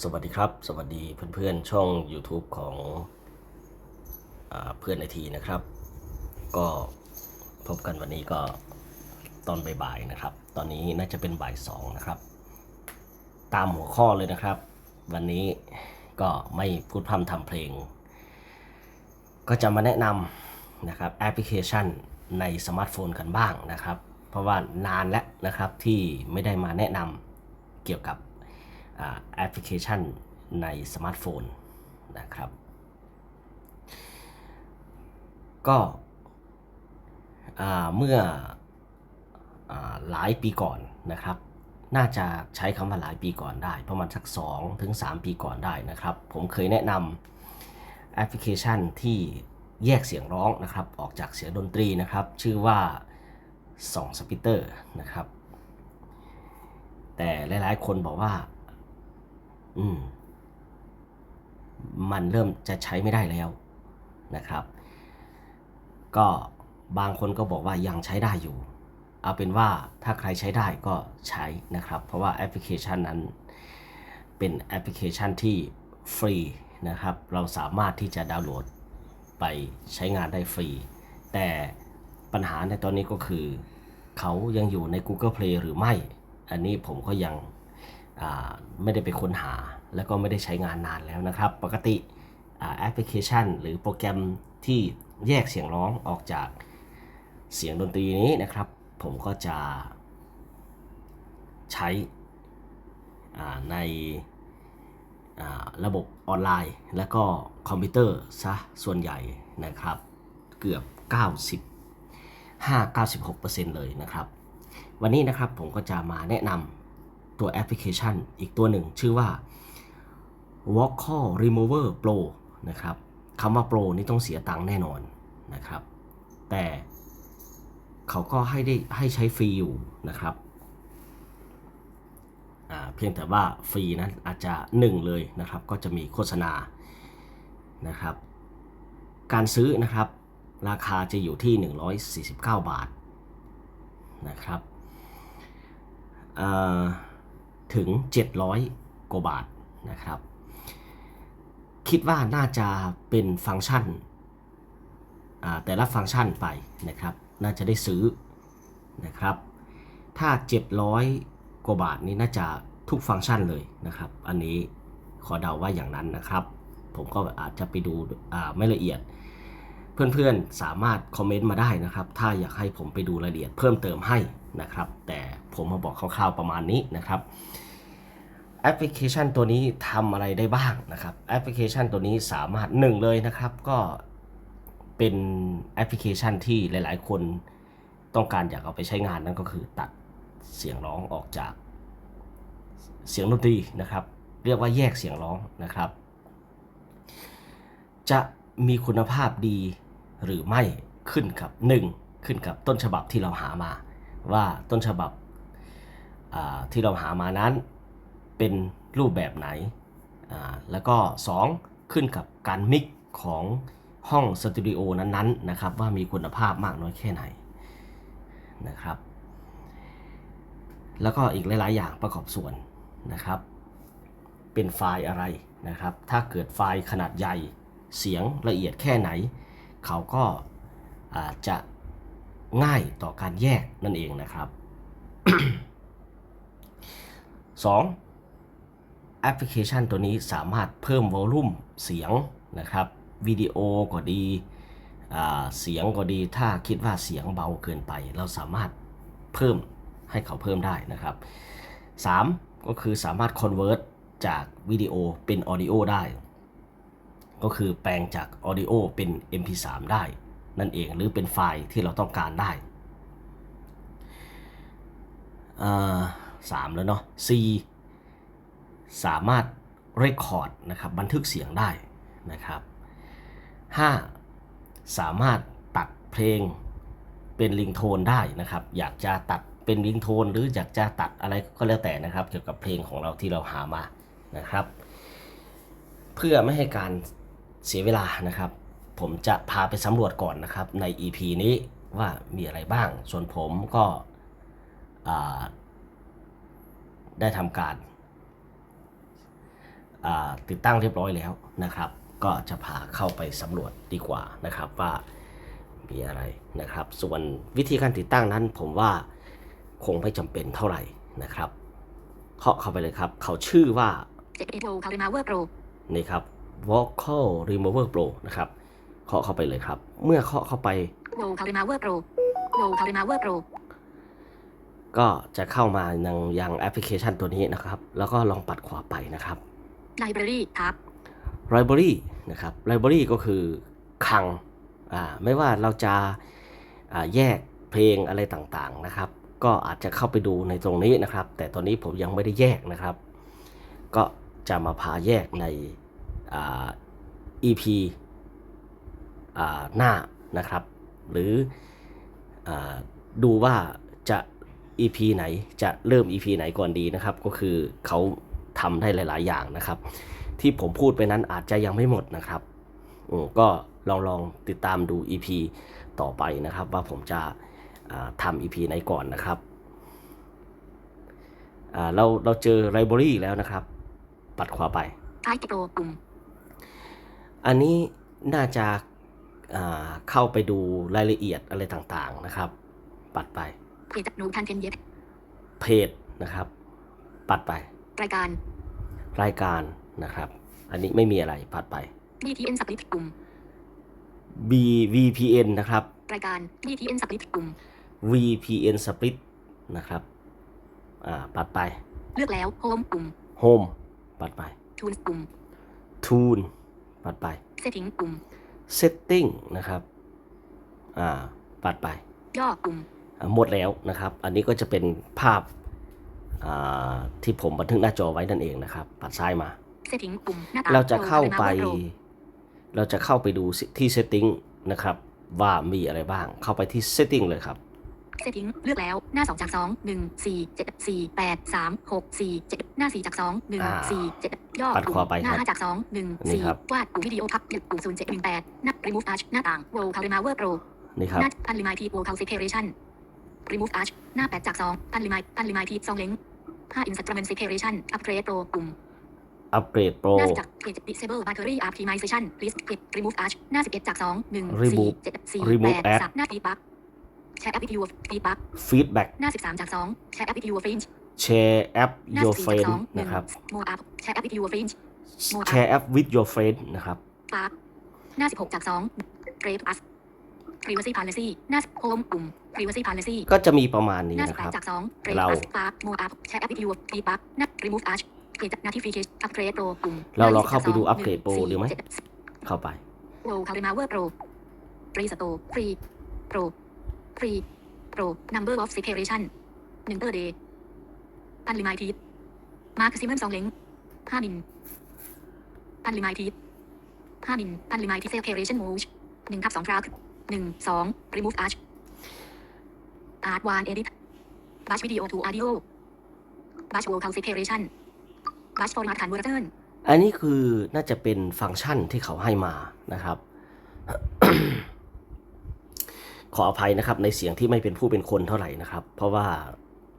สวัสดีครับ สวัสดีเพื่อนๆช่อง YouTube ของอเพื่อนไอทีนะครับ ก็พบกันวันนี้ก็ตอนบ่ายๆนะครับ ตอนนี้น่าจะเป็นบ่ายสองนะครับ ตามหัวข้อเลยนะครับ วันนี้ก็ไม่พูดพร่ำทำเพลง ก็จะมาแนะนำนะครับแอปพลิเคชันในสมาร์ทโฟนกันบ้างนะครับ เพราะว่านานแล้วนะครับที่ไม่ได้มาแนะนำเกี่ยวกับ แอปพลิเคชันในสมาร์ทโฟนนะครับ ก็เมื่ออหลายปีก่อนนะครับ น่าจะใช้คำว่าหลายปีก่อนได้ ประมาณสัก2ถึง3ปีก่อนได้นะครับ ผมเคยแนะนำแอปพลิเคชันที่แยกเสียงร้องนะครับ ออกจากเสียงดนตรีนะครับ ชื่อว่า2สปิเตอร์นะครับ แต่หลายๆ คนบอกว่า อืมมันเริ่มจะใช้ไม่ได้แล้วนะครับ ก็บางคนก็บอกว่ายังใช้ได้อยู่ เอาเป็นว่าถ้าใครใช้ได้ก็ใช้นะครับ เพราะว่าแอปพลิเคชันนั้นเป็นแอปพลิเคชันที่ฟรีนะครับ เราสามารถที่จะดาวน์โหลดไปใช้งานได้ฟรี แต่ปัญหาในตอนนี้ก็คือ เขายังอยู่ใน Google Play หรือไม่ อันนี้ผมก็ยัง ไม่ได้ไปค้นหา แล้วก็ไม่ได้ใช้งานนานแล้วนะครับ ปกติแอปพลิเคชัน หรือโปรแกรมที่แยกเสียงร้องออกจากเสียงดนตรีนี้นะครับ ผมก็จะใช้ในระบบออนไลน์ แล้วก็คอมพิวเตอร์ซะส่วนใหญ่นะครับ เกือบ95-96%เลยนะครับ วันนี้นะครับผมก็จะมาแนะนำ ตัวแอปพลิเคชันอีกตัวหนึ่งชื่อว่า Vocal Remover Pro นะครับคำว่า Pro นี่ต้องเสียตังค์แน่นอนนะครับ แต่เขาก็ให้ได้ให้ใช้ฟรีอยู่นะครับเพียงแต่ว่าฟรีนั้นอาจจะ 1 เลยนะครับ ก็จะมีโฆษณานะครับ การซื้อนะครับ ราคาจะอยู่ที่ 149 บาทนะครับเอ่อ ถึง 700 กว่าบาทนะครับ คิดว่าน่าจะเป็นฟังก์ชันแต่ละฟังก์ชันไปนะครับ น่าจะได้ซื้อนะครับ ถ้า 700 กว่าบาทนี้น่าจะทุกฟังก์ชันเลยนะครับ อันนี้ขอเดาว่าอย่างนั้นนะครับ ผมก็อาจจะไปดูไม่ละเอียด เพื่อนๆสามารถคอมเมนต์มาได้นะครับ ถ้าอยากให้ผมไปดูรายละเอียดเพิ่มเติมให้นะครับ แต่ ผมมาบอกคร่าวๆประมาณนี้นะครับแอปพลิเคชันตัวนี้ทำอะไรได้บ้างนะครับแอปพลิเคชันตัวนี้สามารถหนึ่งเลยนะครับก็เป็นแอปพลิเคชันที่หลายๆ คนต้องการอยากเอาไปใช้งานนั่นก็คือตัดเสียงร้องออกจากเสียงดนตรีนะครับ เรียกว่าแยกเสียงร้องนะครับ จะมีคุณภาพดีหรือไม่ขึ้นกับ 1. ขึ้นกับต้นฉบับที่เราหามา ว่าต้นฉบับ ที่เราหามานั้นเป็นรูปแบบไหน แล้วก็ 2. ขึ้นกับการมิกของห้องสตูดิโอนั้นๆนะครับว่ามีคุณภาพมากน้อยแค่ไหนนะครับ แล้วก็อีกหลาย ๆ อย่างประกอบส่วนนะครับ เป็นไฟล์อะไรนะครับ ถ้าเกิดไฟล์ขนาดใหญ่เสียงละเอียดแค่ไหน เขาก็จะง่ายต่อการแยกนั่นเองนะครับ 2. แอปพลิเคชันตัวนี้สามารถเพิ่มวอลลุ่มเสียงนะครับวิดีโอก็ดีเสียงก็ดีถ้าคิดว่าเสียงเบาเกินไป เราสามารถเพิ่มให้เขาเพิ่มได้นะครับ 3. ก็คือสามารถ convert จากวิดีโอเป็น audio ได้ ก็คือแปลงจาก audio เป็น mp3 ได้ นั่นเองหรือเป็นไฟล์ที่เราต้องการได้ อ่าสามแล้วเนาะ C สามารถ record นะครับบันทึกเสียงได้นะครับ 5. สามารถตัดเพลงเป็นลิงโทนได้นะครับ อยากจะตัดเป็นลิงโทนหรืออยากจะตัดอะไรก็แล้วแต่นะครับ เกี่ยวกับเพลงของเราที่เราหามานะครับ เพื่อไม่ให้การเสียเวลานะครับ ผมจะพาไปสำรวจก่อนนะครับใน EP นี้ว่ามีอะไรบ้าง ส่วนผมก็อ่า ได้ทำการอ่าติดตั้งเรียบร้อยแล้วนะครับ ก็จะพาเข้าไปสำรวจดีกว่านะครับว่ามีอะไรนะครับ ส่วนวิธีการติดตั้งนั้นผมว่าคงไม่จำเป็นเท่าไหร่นะครับเคาะเข้าไปเลยครับ เขาชื่อว่าเจ็ดเอโวคาริมาเวอร์โปรนี่ครับ Vocal Remover Pro นะครับเคาะเข้าไปเลยครับ เมื่อเคาะเข้าไปโวคาริม ก็จะเข้ามายังยังแอปพลิเคชันตัวนี้นะครับ แล้วก็ลองปัดขวาไปนะครับไลบรารีทับ Library นะครับ Library ก็คือคลังอ่าไม่ว่าเราจะอ่าแยกเพลงอะไรต่างๆนะครับ ก็อาจจะเข้าไปดูในตรงนี้นะครับ แต่ตอนนี้ผมยังไม่ได้แยกนะครับ ก็จะมาพาแยกในอ่า EP อ่าหน้านะครับ หรืออาดูว่าจะ EP ไหนจะเริ่ม EP ไหนก่อนดีนะครับ ก็คือเขาทำได้หลาย ๆ อย่างนะครับ ที่ผมพูดไปนั้นอาจจะยังไม่หมดนะครับอืมก็ลองลองติดตามดู EP ต่อไปนะครับ ว่าผมจะอ่าทำ EP ไหนก่อนนะครับอ่าเราเราเจอ Library แล้วนะครับ ปัดขวาไปไอติโปรปุ่มอันนี้น่าจะอ่าเข้าไปดูรายละเอียดอะไรต่างๆนะครับ ปัดไป เพจนูทันเทนเย็บเพจนะครับ ปัดไป รายการ รายการนะครับ อันนี้ไม่มีอะไรปัดไป BTN สปริตปุ่ม B VPN นะครับ รายการ BTN สปริตปุ่ม VPN Split นะครับ อ่า ปัดไป เลือกแล้วโฮมปุ่ม Home ปัดไปทูนปุ่ม Tune ปัดไปเซตติ้งปุ่ม Setting นะครับ อ่า ปัดไป ย่อปุ่มอ่า หมดแล้วนะครับ อันนี้ก็จะเป็นภาพอ่าที่ผมบันทึกหน้าจอไว้นั่นเองนะครับ ปัดซ้ายมาเซตติ้งปุ่มหน้าต่างเราจะเข้าไปโวคาริมาเวอร์โปรเราจะเข้าไปดูที่ Setting นะครับ ว่ามีอะไรบ้าง เข้าไปที่ Setting เลยครับเซตติ้งเลือกแล้วหน้าสองจากสองหนึ่งสี่เจ็ดสี่แปดสามหกสี่เจ็ดหน้าสี่จากสองหนึ่งอ่าสี่เจ็ดย่อปัดปุ่ขวามไปหครัน้าบห้าจากสองหนึ่งนี่สี่ครับวาดปุ่มวิดีโอพับปุ่มศูนย์เจ็ดหนึ่งแปดหน้า remove arch หน้าต่างโวคาริมาเวอร์โปรนี่ครับหน้าพันลิมายทีโ remove arch หน้าแปดจากสองพันลิมายพันลิมายทีซองเล้งห้า instrument separation upgrade pro ปุ่มอัปเกรดโปร หน้าสิบจาก page disable battery optimization list page remove arch หน้าสิบเอ็ดจากสองหนึ่งสี่ Remove เจ็ดสี่ Remove แปด add สามหน้า feedback แชร์แอปวิดีโอ feedback Feedback หน้าสิบสามจากสองแชร์แอปวิดีโอ fringe แชร์แอป หน้า your สิบสี่จาก friend สองหนึ่ง นะครับ more up แชร์แอปวิดีโอ fringe แชร์แอป with your friend นะครับ spark หน้าสิบหกจากสอง grade us privacy policy หน้า home ปุ่ม privacy policy ก็จะมีประมาณนี้หน้าสินะบคแปรัดบจากสองเกรดเราอัสปาร์โมอัพแชร์แอปวิดีโอฟีบักนัด remove arch เพจ notification upgrade pro ปุ่มเราลองเข้าไปดู Upgrade Pro ดีไหมเข้าไปโปรคาริมาเวอร์โปร free store free pro free pro number of separation หนึ่ง per day พันลิมายทีมาร์คซิมัมสองเล้งห้ามิลพันลิมายทีห้ามิลพันลิมายที separation mode หนึ่งทับสองทรัค หนึ่งสอง remove arch art one edit batch video to audio batch vocal separation batch format conversion อันนี้คือน่าจะเป็นฟังก์ชันที่เขาให้มานะครับ ขออภัยนะครับในเสียงที่ไม่เป็นผู้เป็นคนเท่าไหร่นะครับ เพราะว่า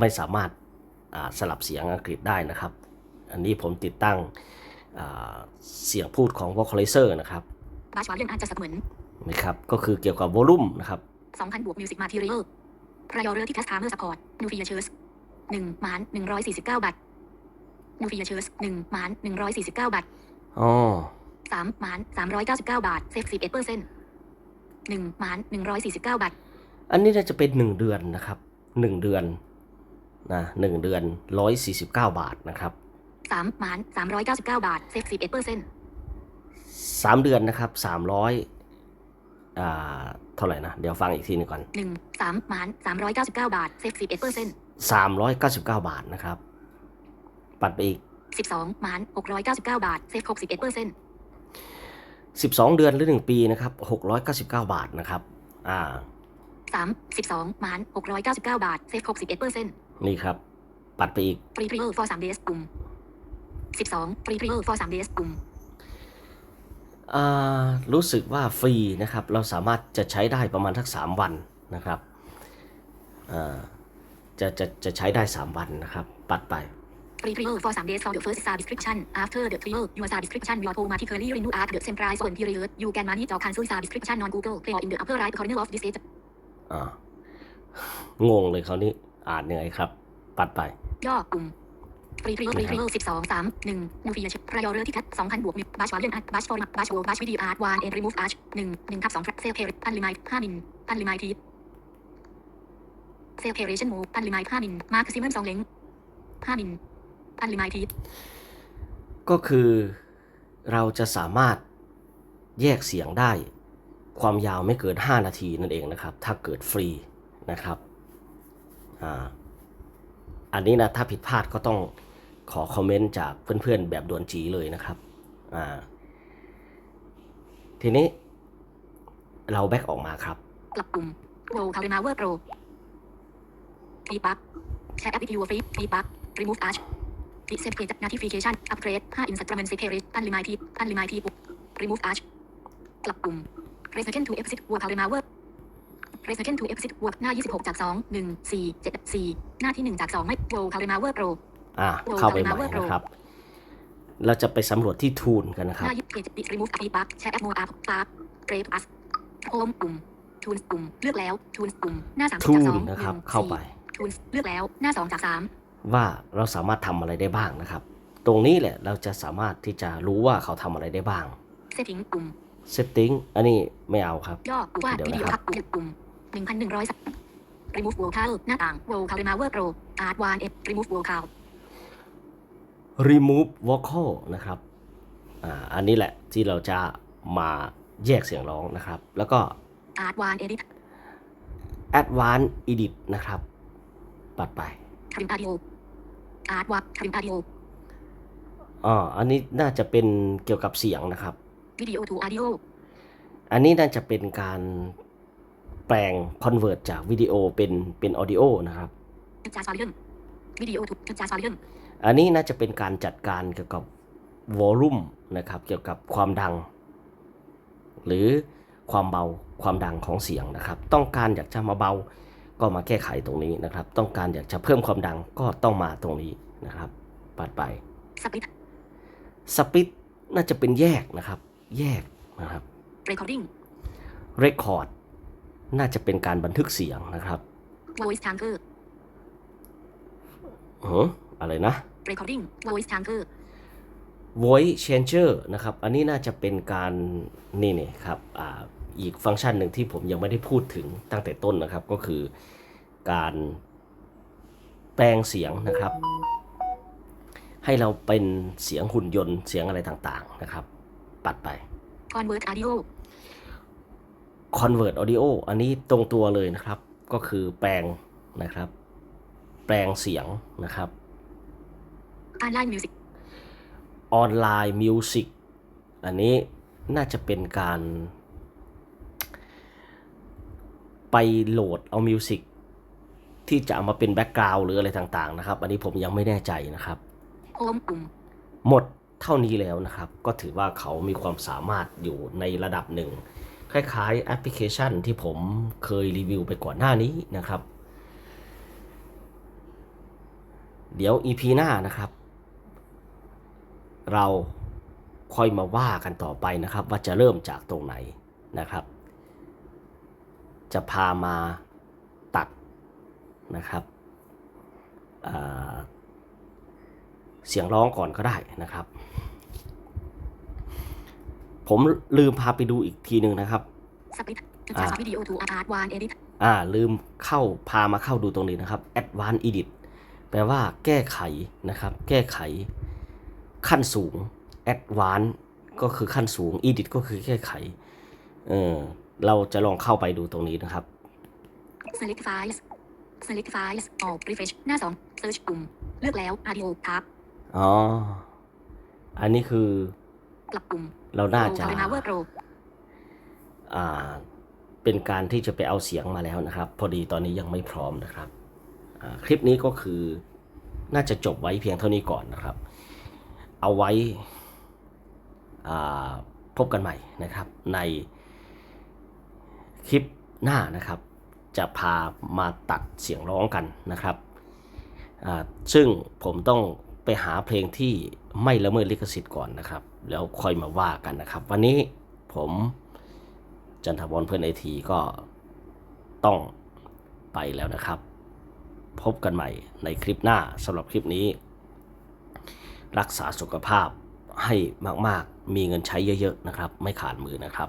ไม่สามารถอ่าสลับเสียงอังกฤษได้นะครับ อันนี้ผมติดตั้งอ่าเสียงพูดของ vocalizer นะครับ batch วันเรื่องอาจจะเสมือน นะครับ ก็คือเกี่ยวกับ volume นะครับ2,000บวก Music Material Priority Customer Support New Features 1หมาน149บาท New Features 1หมาน149บาทอ๋อ3หมาน399บาทเซฟ11เปอร์เซ็นต์1หมาน149บาทอันนี้น่าจะเป็น1เดือนนะครับ1เดือนนะ1เดือน149บาทนะครับ3หมาน399บาทเซฟ11เปอร์เซ็นต์3เดือนนะครับ300อ่าเท่าไหร่นะ เดี๋ยวฟังอีกทีหนึงก่อน1 3หมาน399บาทเซฟ11เปอร์เซ็นต์399 บาทนะครับ ปัดไปอีก12หมาน699บาทเซฟ61เปอร์เซ็นต์12 เดือนหรือ 1 ปีนะครับ699 บาทนะครับ อ่า3 12หมาน699บาทเซฟ61เปอร์เซ็นต์นี่ครับ ปัดไปอีก Free Trial for 3 days ปุ่ม12 Free Trial for 3 days ปุ่มอ่า รู้สึกว่าฟรีนะครับ เราสามารถจะใช้ได้ประมาณทัก 3 วันนะครับอ่าจะจะจะใช้ได้ 3 วันนะครับ ปัดไป free trial for 3 days for the first subscription after the trial your subscription will automatically renew at the same price for a period you can manage or cancel subscription on Google Play or in the upper right corner of this page อ่างงเลยคราวนี้อ่านยังไงครับ ปัดไปย่อกลุ่ม รีพรีรีพรีเวลสิบสองสามหนึ่งมูฟีเชรายอเรือที่แคทสองพันบวกมิบัชวาเลียนอัดบัชฟอร์มบัชโวบัชวิดีอาร์ตวานเอ็นรีมูฟอาร์ชหนึ่งหนึ่งทับสองเซลเพริอันลิมายห้ามิลอันลิมายทีเซลเพริชันโมอันลิมายห้ามิลมาคซิมัมสองเล้งห้ามิลอันลิมายทีก็คือเราจะสามารถแยกเสียงได้ ความยาวไม่เกิน 5 นาทีนั่นเองนะครับ ถ้าเกิดฟรีนะครับอ่าอันนี้นะถ้าผิดพลาดก็ต้อง ขอคอมเมนต์จากเพื่อนๆแบบดวนจีเลยนะครับอ่าทีนี้เราแบ็กออกมาครับ กลับกลุ่มโวคาเรนาเวอร์โปรฟีปักแชร์แอปพลิดีโอฟีฟีปักรีมูฟอาร์ชฟีเซฟเกจนาทิฟิเคชันอัปเกรดห้าอินสตาเมนต์เซเพเรตอันลิมายทีอันลิมายทีรีมูฟอาร์ชกลับกลุ่มเรสเซนทูเอฟซิตวัวคาเรนาเวอร์เรสเซนทูเอฟซิตวัวหน้า 26 จาก 2 1 4 7 4 หน้าที่ 1 จาก 2 ไม่โวคาเรนาเวอร์โปร อ้เข้าไปใหม่ Calendar Word Pro นะครับ เราจะไปสำรวจที่ทูนกันนะคหรับน้า27 Remove Feedback Share App Mode App App Brave Us Home กลุ่ม Tools กลุ่มเลือกแล้ว Tools กลุ่มหน้า30ทูจากน2นะครับ1เข้าไป4 Tools เลือกแล้วหน้า2จาก3ว่าเราสามารถทำอะไรได้บ้างนะครับ ตรงนี้แหละเราจะสามารถที่จะรู้ว่าเขาทำอะไรได้บ้าง Setting กลุ่ม Setting อันนี้ไม่เอาครับย่อว่าเดี๋ยววิดีโอนะครับพักกลุ่ม1,100สัก Remove Vocal หน้าต่าง Roll Calendar Word Pro Art 1 F Remove Vocal remove vocal นะครับอ่าอันนี้แหละที่เราจะมาแยกเสียงร้องนะครับ แล้วก็ Art 1 Edit advanced edit นะครับ ปัดไป Trim Audio Art 1 Trim Audio อ๋ออันนี้น่าจะเป็นเกี่ยวกับเสียงนะครับ Video to Audio อันนี้น่าจะเป็นการแปลง convert จากวิดีโอเป็นเป็น audio นะครับ Adjust Volume Video to Adjust Volume อันนี้น่าจะเป็นการจัดการเกี่ยวกับ volume นะครับ เกี่ยวกับความดัง หรือความเบาความดังของเสียงนะครับ ต้องการอยากจะมาเบาก็มาแก้ไขตรงนี้นะครับ ต้องการอยากจะเพิ่มความดังก็ต้องมาตรงนี้นะครับปัดไป Split สปิตน่าจะเป็นแยกนะครับ แยกนะครับ Recording Record น่าจะเป็นการบันทึกเสียงนะครับ Voice Changer เอ ออะไรนะ Recording Voice Changer voice changer นะครับ อันนี้น่าจะเป็นการนี่เนี่ยครับอ่าอีกฟังก์ชันหนึ่งที่ผมยังไม่ได้พูดถึงตั้งแต่ต้นนะครับ ก็คือการแปลงเสียงนะครับ ให้เราเป็นเสียงหุ่นยนต์เสียงอะไรต่างๆนะครับ ปัดไป Convert Audio convert audio อันนี้ตรงตัวเลยนะครับ ก็คือแปลงนะครับ แปลงเสียงนะครับ Online Music ออนไลน์มิวสิกอันนี้น่าจะเป็นการ ไปโหลดเอามิวสิกที่จะเอามาเป็นแบ็กกราวด์หรืออะไรต่างๆนะครับ อันนี้ผมยังไม่แน่ใจนะครับ Home กลุ่มหมดเท่านี้แล้วนะครับ ก็ถือว่าเขามีความสามารถอยู่ในระดับหนึ่ง คล้ายๆแอปพลิเคชันที่ผมเคยรีวิวไปก่อนหน้านี้นะครับ เดี๋ยว EP หน้านะครับ เราค่อยมาว่ากันต่อไปนะครับ ว่าจะเริ่มจากตรงไหนนะครับ จะพามาตัดนะครับอ่าเสียงร้องก่อนก็ได้นะครับ ผมลืมพาไปดูอีกทีหนึ่งนะครับ Split Adjust Video to Art 1 Edit อ่าลืมเข้าพามาเข้าดูตรงนี้นะครับ Advanced Edit แปลว่าแก้ไขนะครับ แก้ไข ขั้นสูง Advanced ก็คือขั้นสูง Edit ก็คือแก้ไขเออเราจะลองเข้าไปดูตรงนี้นะครับ Select Files Select Files Alt Refresh หน้า 2 Search กลุ่ม เลือกแล้ว Audio Tab อ๋อ อันนี้คือ กลับกลุ่ม เราน่า Roll จะ Calendar Word Pro อ่า เป็นการที่จะไปเอาเสียงมาแล้วนะครับ พอดีตอนนี้ยังไม่พร้อมนะครับอ่าคลิปนี้ก็คือน่าจะจบไว้เพียงเท่านี้ก่อนนะครับ เอาไว้พบกันใหม่นะครับ ในคลิปหน้านะครับ จะพามาตัดเสียงร้องกันนะครับซึ่งผมต้องไปหาเพลงที่ไม่ละเมิดลิขสิทธิ์ก่อนนะครับ แล้วค่อยมาว่ากันนะครับ วันนี้ผมจันทบอลเพื่อนไอทีก็ต้องไปแล้วนะครับ พบกันใหม่ในคลิปหน้าสำหรับคลิปนี้ รักษาสุขภาพให้มากๆ มีเงินใช้เยอะๆนะครับ ไม่ขาดมือนะครับ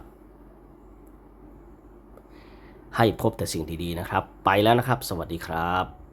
ให้พบแต่สิ่งดีๆนะครับ ไปแล้วนะครับ สวัสดีครับ